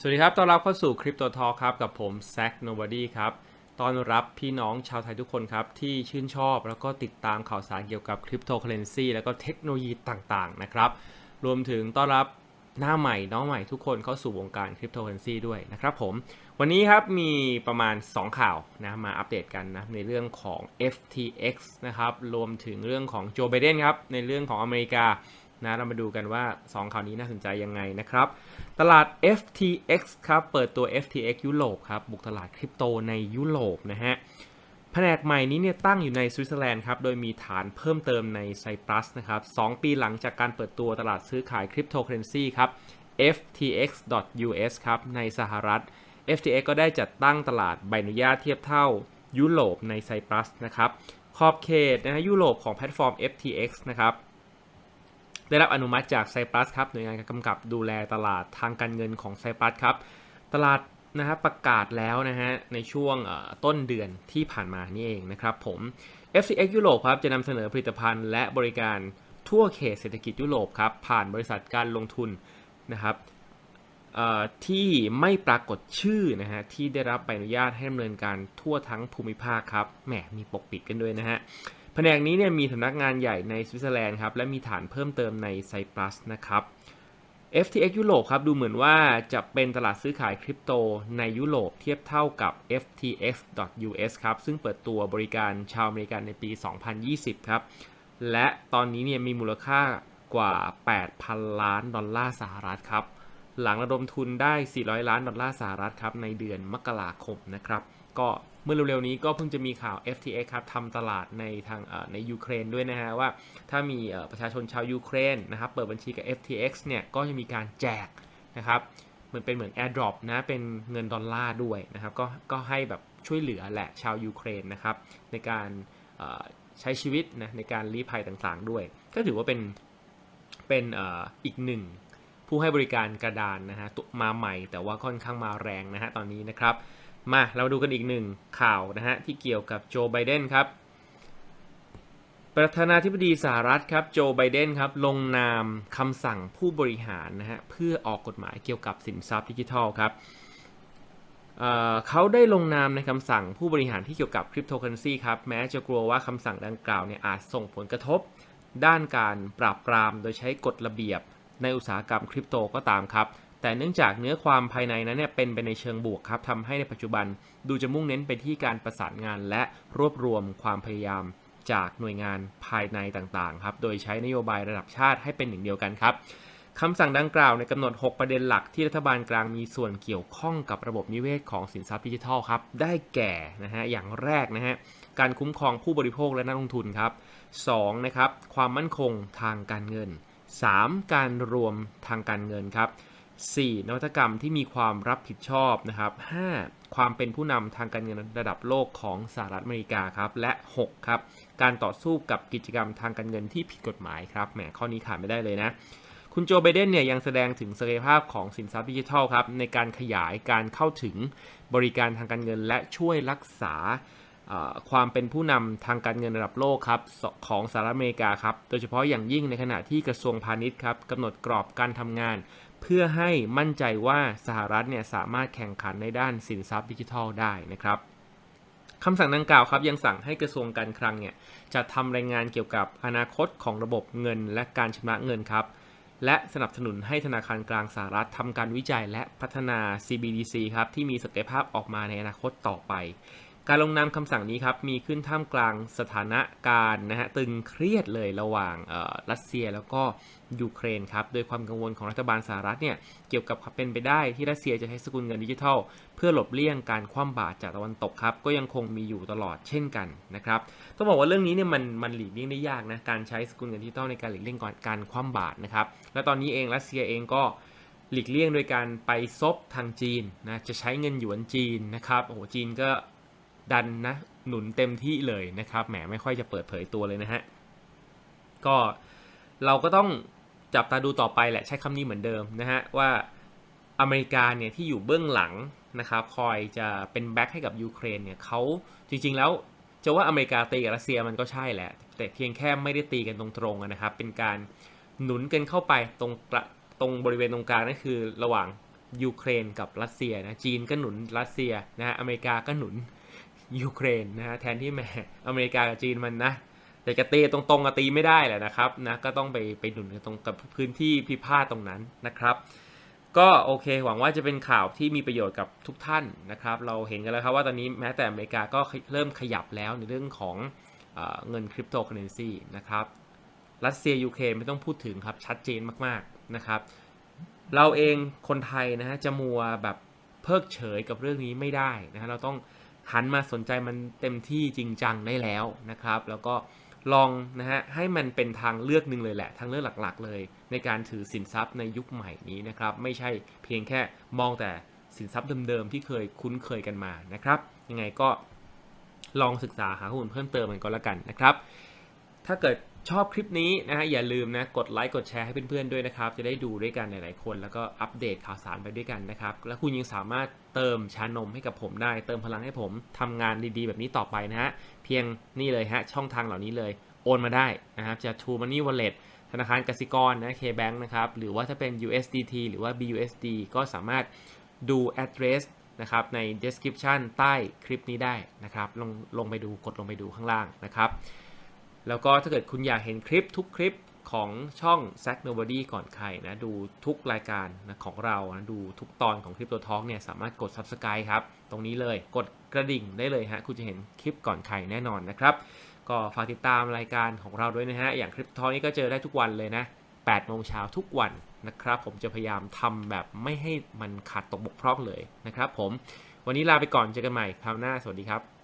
สวัสดีครับ ต้อนรับเข้าสู่คริปโตทอครับ กับผมแซ k Nobody ครับ ต้อนรับพี่น้องชาวไทยทุกคนครับ ที่ชื่นชอบแล้วก็ติดตามข่าวสารเกี่ยวกับคริปโตเคอเรนซีแล้วก็เทคโนโลยีต่างๆ นะครับ รวมถึงต้อนรับหน้าใหม่น้องใหม่ทุกคนเข้าสู่วงการคริปโตเคอเรนซีด้วยนะครับผม วันนี้ครับมีประมาณ 2 ข่าวนะมาอัปเดตกันนะในเรื่องของ FTX นะครับ รวมถึงเรื่องของโจไบเดนครับในเรื่องของอเมริกา นะเรามาดูกันว่า 2 ข่าวนี้น่าสนใจยังไงนะครับ ตลาด FTX ครับ เปิดตัว FTX ยุโรปครับ บุกตลาดคริปโตในยุโรปนะฮะแผนกใหม่นี้เนี่ยตั้งอยู่ในสวิตเซอร์แลนด์ครับ โดยมีฐานเพิ่มเติมในไซปรัสนะครับ 2 ปีหลังจากการเปิดตัวตลาดซื้อขายคริปโตเคอเรนซีครับ FTX.US ครับ ในสหรัฐ FTX ก็ได้จัดตั้งตลาดใบอนุญาตเทียบเท่ายุโรปในไซปรัสนะครับ ขอบเขตนะฮะยุโรปของแพลตฟอร์ม FTX นะครับ ได้รับอนุมัติจากไซปรัสครับหน่วยงานกำกับดูแลตลาดทางการเงินของไซปรัสครับ ตลาดนะฮะประกาศแล้วนะฮะในช่วงต้นเดือนที่ผ่านมานี่เองนะครับผม FCX ยุโรปครับจะนำเสนอผลิตภัณฑ์และบริการทั่วเขตเศรษฐกิจยุโรปครับผ่านบริษัทการลงทุนนะครับที่ไม่ปรากฏชื่อนะฮะที่ได้รับใบอนุญาตให้ดำเนินการทั่วทั้งภูมิภาคครับแหมมีปกปิดกันด้วยนะฮะ แผนกนี้เนี่ยมีสำนักงานใหญ่ในสวิตเซอร์แลนด์ครับและมีฐานเพิ่มเติมในไซปรัสนะครับ FTX ยุโรปครับดูเหมือนว่าจะเป็นตลาดซื้อขายคริปโตในยุโรปเทียบเท่ากับ FTX.US ครับซึ่งเปิดตัวบริการชาวอเมริกันในปี 2020 ครับ และตอนนี้เนี่ยมีมูลค่ากว่า 8,000 ล้านดอลลาร์สหรัฐครับ หลังระดมทุนได้ 400 ล้านดอลลาร์สหรัฐครับในเดือนมกราคมนะครับ ก็ เมื่อเร็วๆนี้ก็เพิ่งจะมีข่าว FTX ครับทำตลาดในทางในยูเครนด้วยนะฮะว่าถ้ามีประชาชนชาวยูเครนนะครับเปิดบัญชีกับ FTX เนี่ยก็จะมีการแจกนะครับเหมือนเป็นเหมือน AirDrop นะเป็นเงินดอลลาร์ด้วยนะครับก็ก็ให้แบบช่วยเหลือแหละชาวยูเครนนะครับในการใช้ชีวิตนะในการลี้ภัยต่างๆด้วย ก็ถือว่าเป็นเป็นอีกหนึ่งผู้ให้บริการกระดานนะฮะมาใหม่แต่ว่าค่อนข้างมาแรงนะฮะตอนนี้นะครับ มาเราดูกันอีกหนึ่งข่าวนะฮะที่เกี่ยวกับโจไบเดนครับ ประธานาธิบดีสหรัฐครับโจไบเดนครับลงนามคำสั่งผู้บริหารนะฮะเพื่อออกกฎหมายเกี่ยวกับสินทรัพย์ดิจิทัลครับเเขาได้ลงนามในคำสั่งผู้บริหารที่เกี่ยวกับคริปโตเคอเรนซีครับแม้จะกลัวว่าคำสั่งดังกล่าวเนี่ยอาจส่งผลกระทบ ด้านการปราบปรามโดยใช้กฎระเบียบในอุตสาหกรรมคริปโตก็ตามครับ แต่เนื่องจากเนื้อความภายในนั้นเนี่ยเป็นไปในเชิงบวกครับทำให้ในปัจจุบันดูจะมุ่งเน้นไปที่การประสานงานและรวบรวมความพยายามจากหน่วยงานภายในต่างๆครับ โดยใช้นโยบายระดับชาติให้เป็นหนึ่งเดียวกันครับคำสั่งดังกล่าวในกำหนด 6 ประเด็นหลักที่รัฐบาลกลางมีส่วนเกี่ยวข้องกับระบบนิเวศของสินทรัพย์ดิจิทัลครับ ได้แก่นะฮะอย่างแรกนะฮะการคุ้มครองผู้บริโภคและนักลงทุนครับ 2 นะครับความมั่นคงทางการเงิน 3. การรวมทางการเงินครับ 4. นวัตกรรมที่มีความรับผิดชอบนะครับ 5. ความเป็นผู้นำทางการเงินระดับโลกของสหรัฐอเมริกาครับ และ 6. ครับ การต่อสู้กับกิจกรรมทางการเงินที่ผิดกฎหมายครับแหมข้อนี้ขาดไม่ได้เลยนะ คุณโจไบเดนเนี่ยยังแสดงถึงศักยภาพของสินทรัพย์ดิจิทัลครับ ในการขยายการเข้าถึงบริการทางการเงิน และช่วยรักษาความเป็นผู้นำทางการเงินระดับโลกครับของสหรัฐอเมริกาครับ โดยเฉพาะอย่างยิ่งในขณะที่กระทรวงพาณิชย์ครับกำหนดกรอบการทำงาน พื่อให้มั่นใจว่าสหรัฐเนี่ยสามารถแข่งขันในด้านสินทรัพย์ดิจิทัลได้นะครับคำสั่งดังกล่าวครับยังสั่งให้กระทรวงการคลังเนี่ยจะทำรายงานเกี่ยวกับอนาคตของระบบเงินและการชำระเงินครับ และสนับสนุนให้ธนาคารกลางสหรัฐทำการวิจัยและพัฒนา CBDC ครับที่มีศักยภาพออกมาในอนาคตต่อไป การลงนามคำสั่งนี้ครับมีขึ้นท่ามกลางสถานการณ์นะฮะตึงเครียดเลยระหว่างรัสเซียแล้วก็ยูเครนครับโดยความกังวลของรัฐบาลสหรัฐเนี่ยเกี่ยวกับความเป็นไปได้ที่รัสเซียจะใช้สกุลเงินดิจิทัล เพื่อหลบเลี่ยงการคว่ำบาตรจากตะวันตกครับก็ยังคงมีอยู่ตลอดเช่นกันนะครับต้องบอกว่าเรื่องนี้เนี่ยมันมันหลีกเลี่ยงได้ยากนะการใช้สกุลเงินดิจิทัลในการหลีกเลี่ยงการคว่ำบาตรนะครับและตอนนี้เองรัสเซียเองก็หลีกเลี่ยงโดยการไปซบทางจีนนะจะใช้เงินหยวนจีนนะครับโอ้โหจีนก็ ดันนะหนุนเต็มที่เลยนะครับแหมไม่ค่อยจะเปิดเผยตัวเลยนะฮะก็เราก็ต้องจับตาดูต่อไปแหละใช้คำนี้เหมือนเดิมนะฮะว่าอเมริกาเนี่ยที่อยู่เบื้องหลังนะครับคอยจะเป็นแบ็คให้กับยูเครนเนี่ยเขาจริงๆแล้วจะว่าอเมริกาตีกับรัสเซียมันก็ใช่แหละ แต่เพียงแค่ไม่ได้ตีกันตรงๆนะครับ เป็นการหนุนกันเข้าไปตรงตรงบริเวณตรงกลางนั่นคือระหว่างยูเครนกับรัสเซียนะจีนก็หนุนรัสเซียนะฮะอเมริกาก็หนุน ยูเครนนะฮะแทนที่แหมอเมริกากับจีนมันนะแต่จะตีตรงๆก็ตีไม่ได้แหละนะครับนะก็ต้องไปไปหนุนกันตรงกับพื้นที่พิพาทตรงนั้นนะครับ ก็โอเคหวังว่าจะเป็นข่าวที่มีประโยชน์กับทุกท่านนะครับ เราเห็นกันแล้วครับว่าตอนนี้แม้แต่อเมริกาก็เริ่มขยับแล้วในเรื่องของเอเงินคริปโตเคอเรนซีนะครับรัสเซียยูเครนไม่ต้องพูดถึงครับชัดเจนมากๆนะครับ เราเองคนไทยนะฮะจะมัวแบบเพิกเฉยกับเรื่องนี้ไม่ได้นะฮะเราต้อง หันมาสนใจมันเต็มที่จริงจังได้แล้วนะครับ แล้วก็ลองนะฮะให้มันเป็นทางเลือกหนึ่งเลยแหละ ทางเลือกหลักๆ เลย ในการถือสินทรัพย์ในยุคใหม่นี้นะครับ ไม่ใช่เพียงแค่มองแต่สินทรัพย์เดิมๆที่เคยคุ้นเคยกันมานะครับ ยังไงก็ลองศึกษาหาข้อมูลเพิ่มเติมกันก็แล้วกันนะครับ ถ้าเกิด ชอบคลิปนี้นะฮะอย่าลืมนะกดไลค์กดแชร์ให้เพื่อนๆด้วยนะครับ จะได้ดูด้วยกันหลายๆคน แล้วก็อัปเดตข่าวสารไปด้วยกันนะครับ แล้วคุณยังสามารถเติมชานมให้กับผมได้ เติมพลังให้ผมทำงานดีๆ แบบนี้ต่อไปนะฮะเพียงนี่เลยฮะช่องทางเหล่านี้เลยโอนมาได้นะครับจะ True Money Wallet ธนาคารกสิกรนะ KBank นะครับหรือว่าถ้าเป็น USDT หรือว่า BUSD ก็สามารถดู address นะครับใน description ใต้คลิปนี้ได้นะครับลงลงไปดูกดลงไปดูข้างล่างนะครับ แล้วก็ถ้าเกิดคุณอยากเห็นคลิปทุกคลิปของช่อง s a c Nobody ก่อนใครนะ ดูทุกรายการนะของเรานะดูทุกตอนของคลิปตัวท้องเนี่ย สามารถกด Subscribe ครับ ตรงนี้เลยกดกระดิ่งได้เลยฮะ คุณจะเห็นคลิปก่อนใครแน่นอนนะครับ ก็ฝากติดตามรายการของเราด้วยนะฮะ อย่างคลิปท้องนี้ก็เจอได้ทุกวันเลยนะ8โมงเช้าทุกวันนะครับ ผมจะพยายามทำแบบไม่ให้มันขาดตกบกพร่องเลยนะครับผมวันนี้ลาไปก่อนเจอกันใหม่คราวหน้าสวัสดีครับ